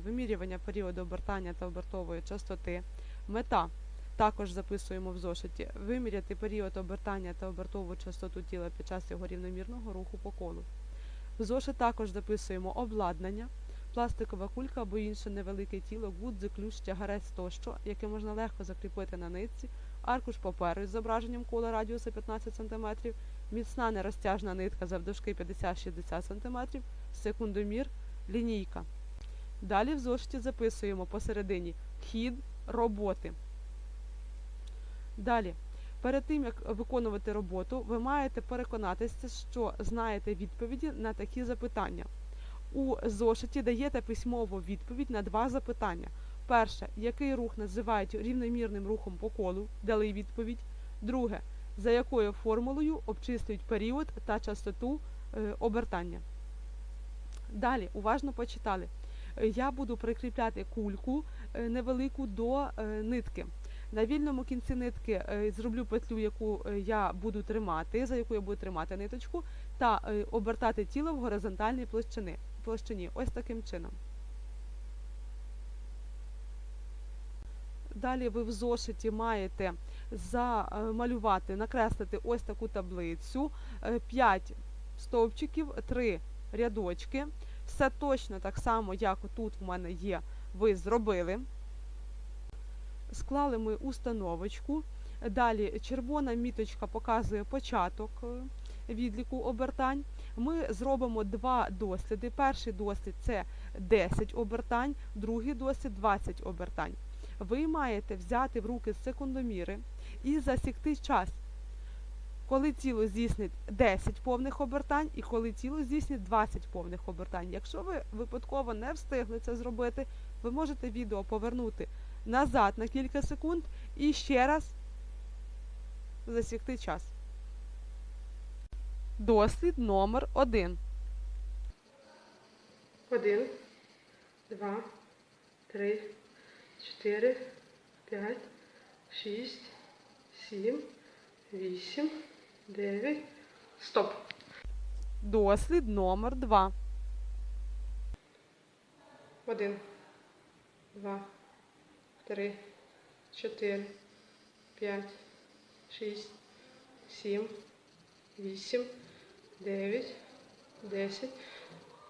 вимірювання періоду обертання та обертової частоти. Мета також записуємо в зошиті. Виміряти період обертання та обертову частоту тіла під час його рівномірного руху по колу. В зошит також записуємо обладнання, пластикова кулька або інше невелике тіло, гудзик, ключ, тягарець тощо, яке можна легко закріпити на нитці, аркуш паперу із зображенням кола радіуса 15 см, міцна нерозтяжна нитка завдовжки 50-60 см, секундомір, лінійка. Далі в зошиті записуємо посередині хід роботи. Далі, перед тим як виконувати роботу, ви маєте переконатися, що знаєте відповіді на такі запитання. У зошиті даєте письмову відповідь на два запитання. Перше, який рух називають рівномірним рухом по колу, дали відповідь. Друге, за якою формулою обчислюють період та частоту е, обертання. Далі, уважно почитали. Я буду прикріпляти кульку е, невелику до е, нитки. На вільному кінці нитки е, зроблю петлю, яку я буду тримати, за яку я буду тримати ниточку, та обертати тіло в горизонтальній площини, площині. Ось таким чином. Далі ви в зошиті маєте замалювати, накреслити ось таку таблицю, 5 стовпчиків, 3 рядочки. Все точно так само, як тут в мене є, ви зробили. Склали ми установочку. Далі червона міточка показує початок е, відліку обертань. Ми зробимо два досліди. Перший дослід це 10 обертань, другий дослід 20 обертань. Ви маєте взяти в руки секундоміри і засікти час, коли тіло здійснить 10 повних обертань і коли тіло здійснить 20 повних обертань. Якщо ви випадково не встигли це зробити, ви можете відео повернути назад на кілька секунд і ще раз засікти час. Дослід номер 1. Один, два, три, чотири, п'ять, шість, сім, вісім, дев'ять. Стоп. Дослід номер 2. Один, два, три, чотири, п'ять, шість, сім, вісім, дев'ять, десять,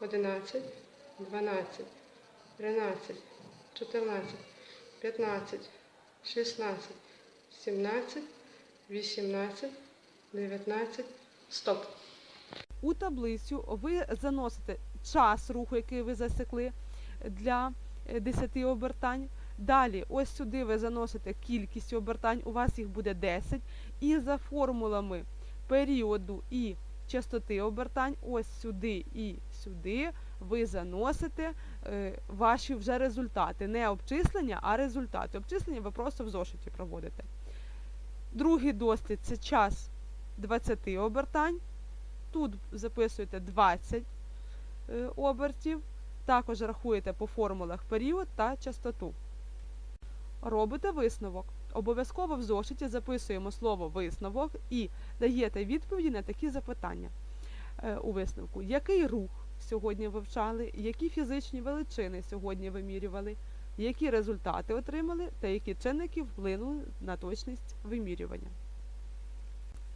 одинадцять, дванадцять, тринадцять, чотирнадцять, п'ятнадцять, шістнадцять, сімнадцять, вісімнадцять, дев'ятнадцять. Стоп. У таблицю ви заносите час руху, який ви засекли для е, 10 обертань. Далі, ось сюди ви заносите кількість обертань, у вас їх буде 10. І за формулами періоду і частоти обертань, ось сюди і сюди ви заносите е, ваші вже результати. Не обчислення, а результати. Обчислення ви просто в зошиті проводите. Другий дослід це час 20 обертань. Тут записуєте 20 е, обертів, також рахуєте по формулах період та частоту. Робите висновок. Обов'язково в зошиті записуємо слово висновок і даєте відповіді на такі запитання е, у висновку. Який рух сьогодні вивчали, які фізичні величини сьогодні вимірювали, які результати отримали та які чинники вплинули на точність вимірювання.